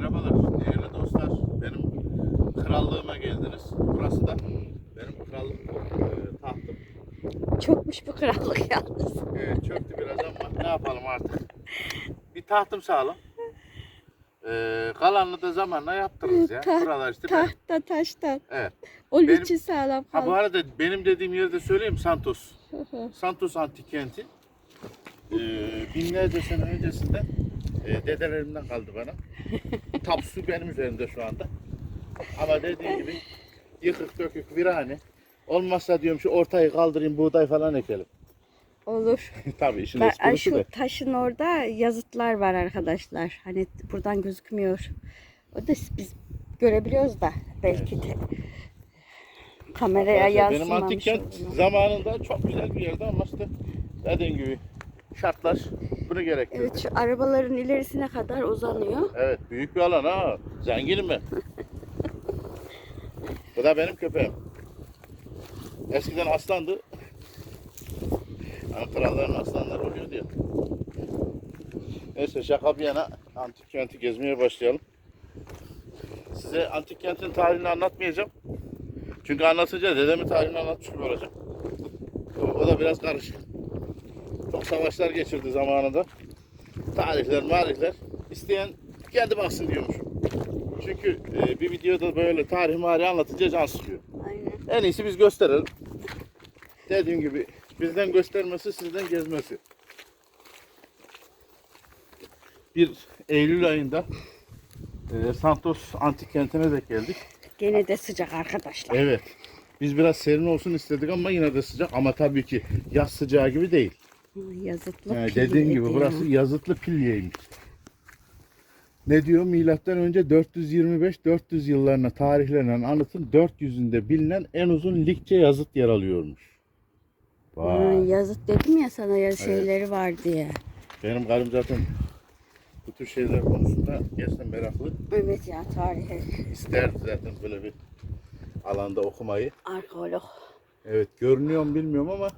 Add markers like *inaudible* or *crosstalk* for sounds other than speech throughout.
Merhabalar değerli dostlar. Benim krallığıma geldiniz. Burası da benim krallık e, tahtım. Çokmuş bu krallık yalnız. E, çöktü biraz ama ne yapalım artık. Bir tahtım sağlam. E, kalanını da zamanla yaptırırız ya. Ta- Buralar işte benim. Tahta taştan. Evet. Onun Benim- için sağlam Ha bu kaldı. arada benim dediğim yerde söyleyeyim Santos. Santos antik kenti. E, binlerce sene öncesinde e, dedelerimden kaldı bana. *laughs* Tapsu benim üzerimde şu anda. Ama dediğim gibi yıkık dökük virane. Olmazsa diyorum şu ortayı kaldırayım buğday falan ekelim. Olur. *laughs* Tabii işin Ben, ay, esprisi şu de. taşın orada yazıtlar var arkadaşlar. Hani buradan gözükmüyor. O da biz görebiliyoruz da belki de kameraya Arkadaşlar, Benim yansımamış. antik kent olur. zamanında çok güzel bir yerde ama işte dediğim gibi şartlar bunu gerektirdi. Evet şu arabaların ilerisine kadar uzanıyor. Evet, büyük bir alan ha. Zenginim ben. *laughs* Bu da benim köpeğim. Eskiden aslandı. Hani kralların aslanları oluyordu ya. Neyse şaka bir yana antik kenti gezmeye başlayalım. Size antik kentin tarihini anlatmayacağım. Çünkü anlatınca dedemin tarihini anlatmış gibi olacak. O, o da biraz karışık. Savaşlar geçirdi zamanında. Tarihler, marihler. İsteyen kendi baksın diyormuşum. Çünkü e, bir videoda böyle tarih marih anlatınca can sıkıyor. Aynen. En iyisi biz gösterelim. Dediğim gibi bizden göstermesi sizden gezmesi. Bir Eylül ayında e, Santos antik kentine de geldik. Gene de sıcak arkadaşlar. Evet. Biz biraz serin olsun istedik ama yine de sıcak. Ama tabii ki yaz sıcağı gibi değil. Yazıtlı Yani pil dediğin gibi burası yazıtlı Pilyeymiş. Ne diyor? Milattan önce 425-400 yıllarına tarihlenen anıtın 400'ünde bilinen en uzun Likçe yazıt yer alıyormuş. Vay. yazıt dedim ya sana ya şeyleri var diye. Benim karım zaten bu tür şeyler konusunda gerçekten meraklı. Evet ya tarihi. İsterdi zaten böyle bir alanda okumayı. Arkeolog. Evet görünüyor mu bilmiyorum ama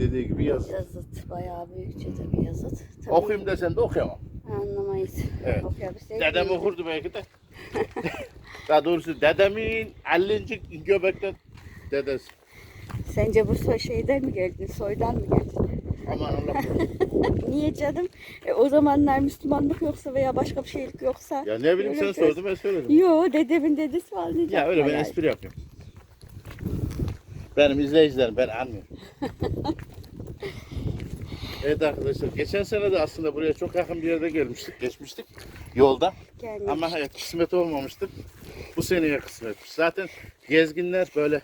dediği gibi yazıt. Yazıt. Bayağı büyükçe de bir yazıt. Tabii Okuyayım desen de okuyamam. Anlamayız. Evet. Okuyabilsek Dedem iyiydi. okurdu belki de. *laughs* Daha doğrusu dedemin 50. göbekten dedesi. Sence bu soy şeyden mi geldin? Soydan mı geldin? Aman Allah. *laughs* Niye canım? E, o zamanlar Müslümanlık yoksa veya başka bir şeylik yoksa. Ya ne bileyim sen sordun ben söyledim. Yo dedemin dedesi var diyeceğim. Ya öyle ben Bayağı. espri yapıyorum. Benim izleyicilerim ben anlıyorum. *laughs* evet arkadaşlar geçen sene de aslında buraya çok yakın bir yerde gelmiştik, geçmiştik yolda. Gelmiş. Ama hayat kısmet olmamıştı. Bu seneye kısmetmiş. Zaten gezginler böyle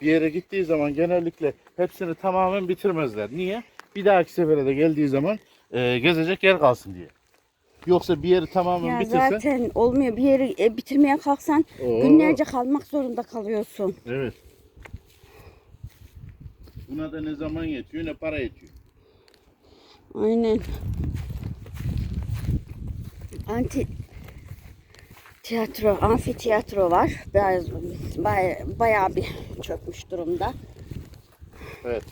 bir yere gittiği zaman genellikle hepsini tamamen bitirmezler. Niye? Bir dahaki sefere de geldiği zaman e, gezecek yer kalsın diye. Yoksa bir yeri tamamen Ya bitirsen... zaten olmuyor. Bir yeri e, bitirmeye kalksan Oo. günlerce kalmak zorunda kalıyorsun. Evet. Buna da ne zaman yetiyor ne para yetiyor. Aynen. Anti tiyatro, amfiteyatro var. Biraz bay- bayağı bir çökmüş durumda. Evet.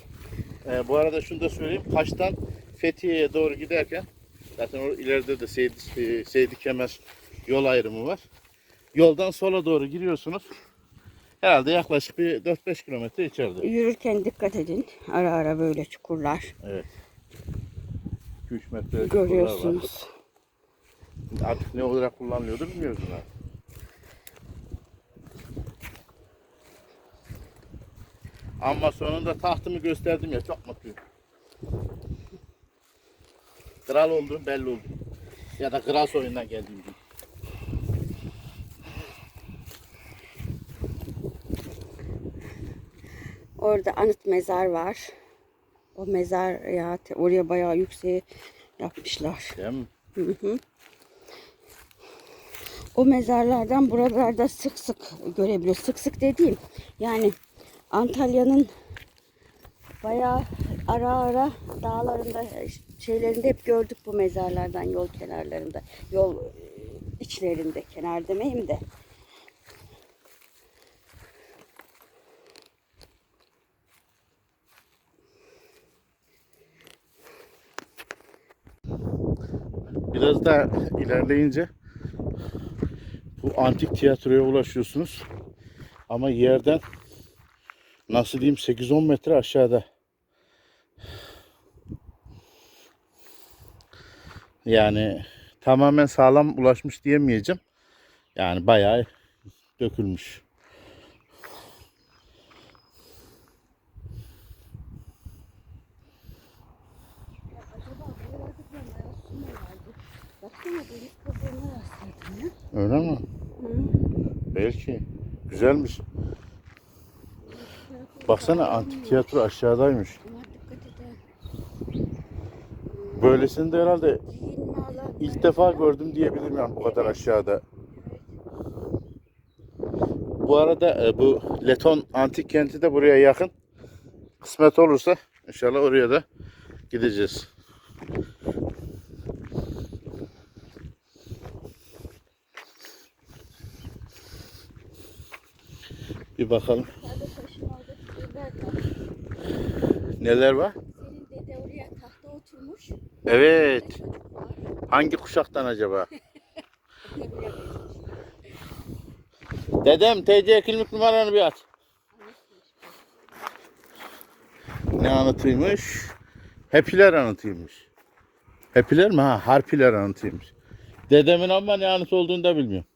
Ee, bu arada şunu da söyleyeyim. Kaş'tan Fethiye'ye doğru giderken zaten o ileride de Seydi, Seydi Kemer yol ayrımı var. Yoldan sola doğru giriyorsunuz. Herhalde yaklaşık bir 4-5 kilometre içeride. Yürürken dikkat edin. Ara ara böyle çukurlar Evet. 2-3 metre çukurlar var. görüyorsunuz. Artık ne olarak kullanılıyordu bilmiyoruz bunlar. Ama sonunda tahtımı gösterdim ya çok mutluyum. Kral oldum belli oldu. Ya da kral soyundan geldiğim gibi. Orada anıt mezar var. O mezar ya oraya bayağı yükseğe yapmışlar. Değil mi? Hı hı. O mezarlardan buralarda sık sık görebiliyoruz. Sık sık dediğim yani Antalya'nın bayağı ara ara dağlarında şeylerinde hep gördük bu mezarlardan yol kenarlarında. Yol e, içlerinde kenar demeyeyim de. Biraz daha ilerleyince bu antik tiyatroya ulaşıyorsunuz. Ama yerden nasıl diyeyim 8-10 metre aşağıda. Yani tamamen sağlam ulaşmış diyemeyeceğim. Yani bayağı dökülmüş. Acaba buralarda bir bayağı su mu vardı? Baksana deniz kabuğuna rastladım ya. Öyle mi? Hı. Belki. Güzelmiş. Baksana antik tiyatro aşağıdaymış. Böylesini de herhalde ilk defa gördüm diyebilirim yani bu kadar aşağıda. Bu arada e, bu Leton antik kenti de buraya yakın. Kısmet olursa inşallah oraya da gideceğiz. Bir bakalım neler var. Senin dede oraya tahta oturmuş. Evet. Hangi kuşaktan acaba? *laughs* Dedem TC kimlik numaranı bir at. Ne anıtıymış? Hepiler anıtıymış. Hepiler mi? Ha, harpiler anıtıymış. Dedemin ama ne anıt olduğunu da bilmiyorum.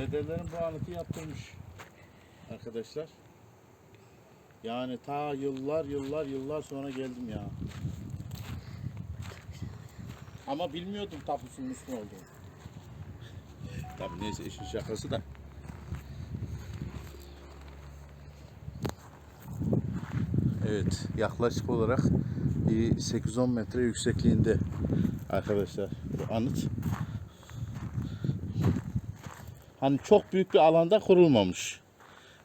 Dedelerin bu anıtı yaptırmış arkadaşlar. Yani ta yıllar yıllar yıllar sonra geldim ya. Ama bilmiyordum tapusunun Müslüman olduğunu. Tabii neyse işin şakası da. Evet yaklaşık olarak bir 8-10 metre yüksekliğinde arkadaşlar bu anıt. Hani çok büyük bir alanda kurulmamış.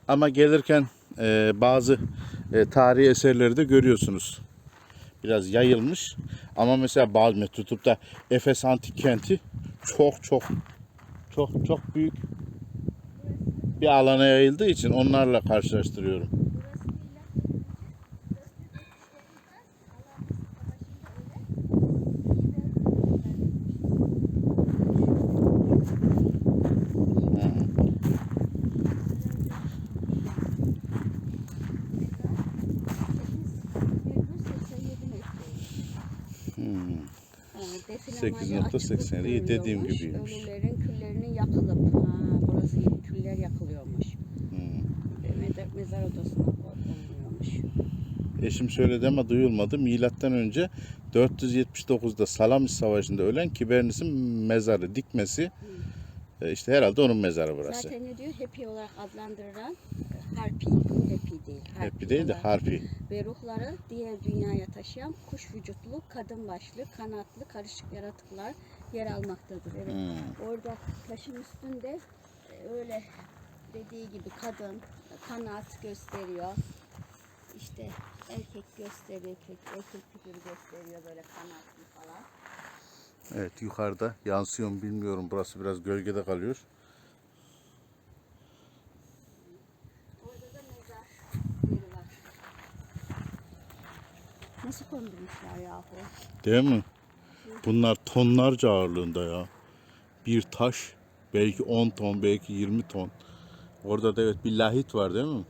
Ama gelirken e, bazı e, tarihi eserleri de görüyorsunuz. Biraz yayılmış. Ama mesela bazı tutup Efes Antik Kenti çok çok çok çok büyük bir alana yayıldığı için onlarla karşılaştırıyorum. 8.87 iyi, dediğim gibiymiş. Ölülerin küllerinin yakılıp, ha, burası küller yakılıyormuş. Hmm. Ve mezar, odasına konuluyormuş. Eşim söyledi ama duyulmadı. Milattan önce 479'da Salamis Savaşı'nda ölen Kibernis'in mezarı, dikmesi. E, işte herhalde onun mezarı burası. Zaten ne diyor? Happy olarak adlandırılan e, harpi. Happy değil. Happy değil de olarak. harpi. Ve ruhları diğer dünyaya taşıyan kuş vücutlu, kadın başlı, kanatlı, karışık yaratıklar yer almaktadır. Evet. Hmm. Orada taşın üstünde e, öyle dediği gibi kadın kanat gösteriyor. İşte erkek gösteriyor, erkek, erkek figürü gösteriyor böyle kanatlı falan. Evet yukarıda yansıyor mu bilmiyorum. Burası biraz gölgede kalıyor. Orada da mezar yeri var. Nasıl kondurmuşlar yahu? Değil mi? Bunlar tonlarca ağırlığında ya. Bir taş belki 10 ton, belki 20 ton. Orada da evet bir lahit var değil mi?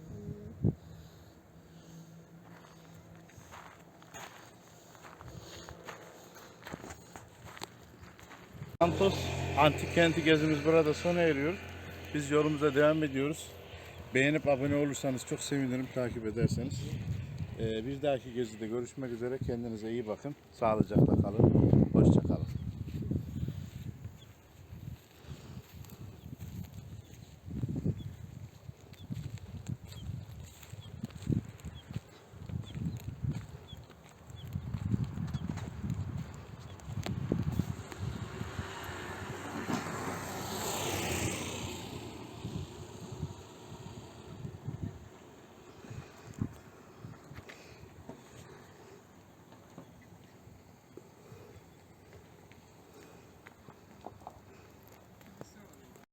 Santos antik kenti gezimiz burada sona eriyor. Biz yolumuza devam ediyoruz. Beğenip abone olursanız çok sevinirim takip ederseniz. Ee, bir dahaki gezide görüşmek üzere. Kendinize iyi bakın. Sağlıcakla kalın. Hoşça kalın.